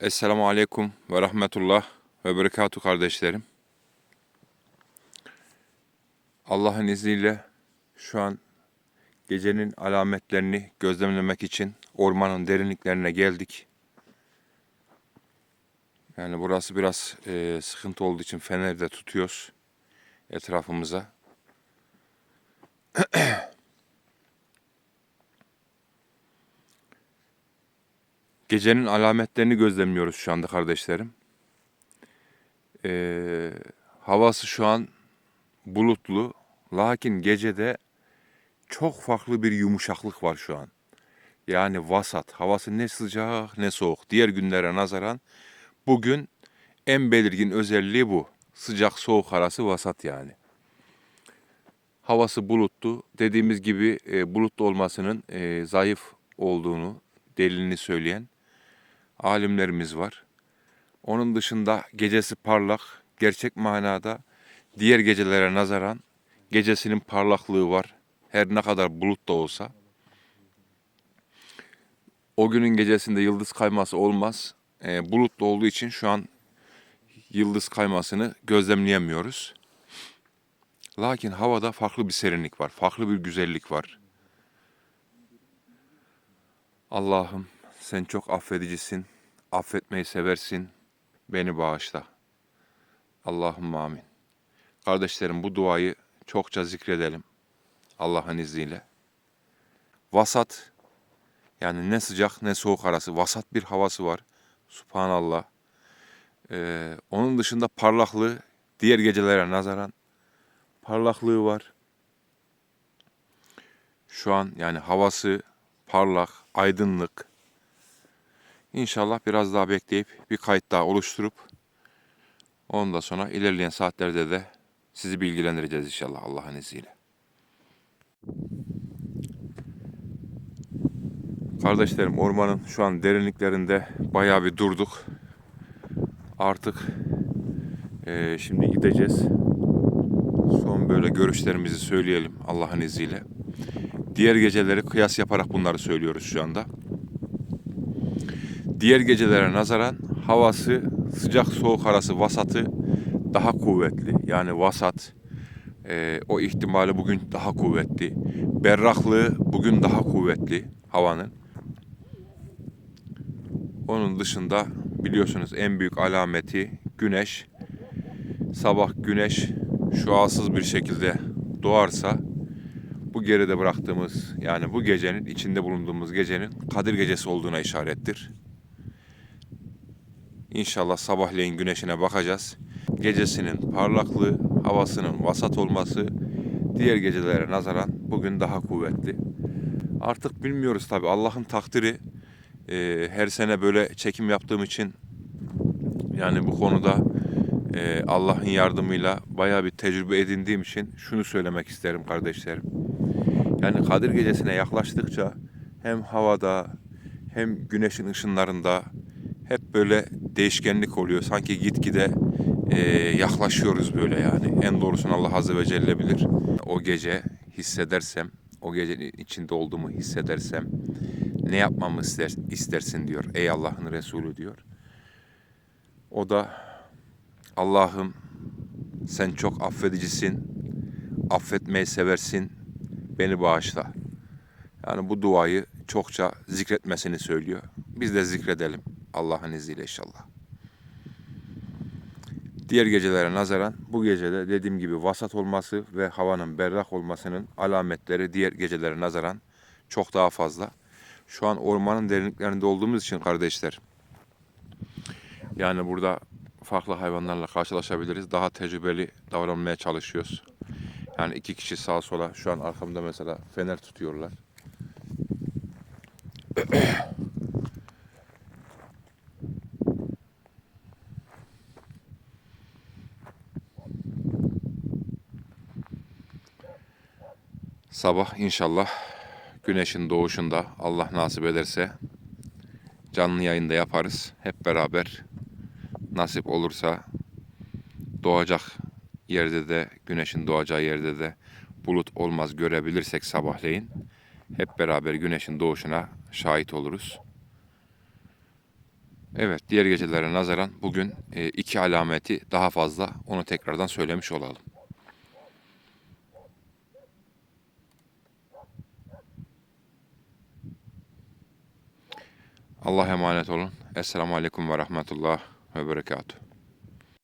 Esselamu Aleyküm ve Rahmetullah ve Berekatuhu kardeşlerim. Allah'ın izniyle şu an gecenin alametlerini gözlemlemek için ormanın derinliklerine geldik. Yani burası biraz e, sıkıntı olduğu için feneri de tutuyoruz etrafımıza. Gecenin alametlerini gözlemliyoruz şu anda kardeşlerim. Ee, havası şu an bulutlu. Lakin gecede çok farklı bir yumuşaklık var şu an. Yani vasat. Havası ne sıcak ne soğuk. Diğer günlere nazaran bugün en belirgin özelliği bu. Sıcak soğuk arası vasat yani. Havası bulutlu. Dediğimiz gibi e, bulutlu olmasının e, zayıf olduğunu, delilini söyleyen alimlerimiz var. Onun dışında gecesi parlak, gerçek manada diğer gecelere nazaran gecesinin parlaklığı var. Her ne kadar bulut da olsa. O günün gecesinde yıldız kayması olmaz. E, bulutlu olduğu için şu an yıldız kaymasını gözlemleyemiyoruz. Lakin havada farklı bir serinlik var, farklı bir güzellik var. Allah'ım sen çok affedicisin, affetmeyi seversin, beni bağışla. Allah'ım amin. Kardeşlerim bu duayı çokça zikredelim Allah'ın izniyle. Vasat, yani ne sıcak ne soğuk arası, vasat bir havası var. Subhanallah. Ee, onun dışında parlaklığı diğer gecelere nazaran parlaklığı var. Şu an yani havası parlak, aydınlık. İnşallah biraz daha bekleyip bir kayıt daha oluşturup ondan sonra ilerleyen saatlerde de sizi bilgilendireceğiz inşallah Allah'ın izniyle. Kardeşlerim ormanın şu an derinliklerinde bayağı bir durduk. Artık eee, şimdi gideceğiz. Son böyle görüşlerimizi söyleyelim Allah'ın izniyle. Diğer geceleri kıyas yaparak bunları söylüyoruz şu anda. Diğer gecelere nazaran havası sıcak soğuk arası vasatı daha kuvvetli. Yani vasat e, o ihtimali bugün daha kuvvetli. Berraklığı bugün daha kuvvetli havanın. Onun dışında biliyorsunuz en büyük alameti güneş. Sabah güneş şuasız bir şekilde doğarsa bu geride bıraktığımız yani bu gecenin içinde bulunduğumuz gecenin Kadir gecesi olduğuna işarettir. İnşallah sabahleyin güneşine bakacağız. Gecesinin parlaklığı, havasının vasat olması diğer gecelere nazaran bugün daha kuvvetli. Artık bilmiyoruz tabi Allah'ın takdiri. Ee, her sene böyle çekim yaptığım için yani bu konuda e, Allah'ın yardımıyla bayağı bir tecrübe edindiğim için şunu söylemek isterim kardeşlerim. Yani Kadir Gecesi'ne yaklaştıkça hem havada hem güneşin ışınlarında hep böyle değişkenlik oluyor. Sanki gitgide e, yaklaşıyoruz böyle yani. En doğrusunu Allah Azze ve Celle bilir. O gece hissedersem, o gecenin içinde olduğumu hissedersem ne yapmamı ister, istersin diyor. Ey Allah'ın Resulü diyor. O da Allah'ım sen çok affedicisin, affetmeyi seversin, beni bağışla. Yani bu duayı çokça zikretmesini söylüyor. Biz de zikredelim Allah'ın izniyle inşallah. Diğer gecelere nazaran bu gecede dediğim gibi vasat olması ve havanın berrak olmasının alametleri diğer gecelere nazaran çok daha fazla. Şu an ormanın derinliklerinde olduğumuz için kardeşler yani burada farklı hayvanlarla karşılaşabiliriz. Daha tecrübeli davranmaya çalışıyoruz. Yani iki kişi sağa sola şu an arkamda mesela fener tutuyorlar. Sabah inşallah güneşin doğuşunda Allah nasip ederse canlı yayında yaparız. Hep beraber nasip olursa doğacak yerde de güneşin doğacağı yerde de bulut olmaz görebilirsek sabahleyin hep beraber güneşin doğuşuna şahit oluruz. Evet, diğer gecelere nazaran bugün e, iki alameti daha fazla. Onu tekrardan söylemiş olalım. Allah emanet olun. Esselamu Aleyküm ve Rahmetullah ve Berekatuhu.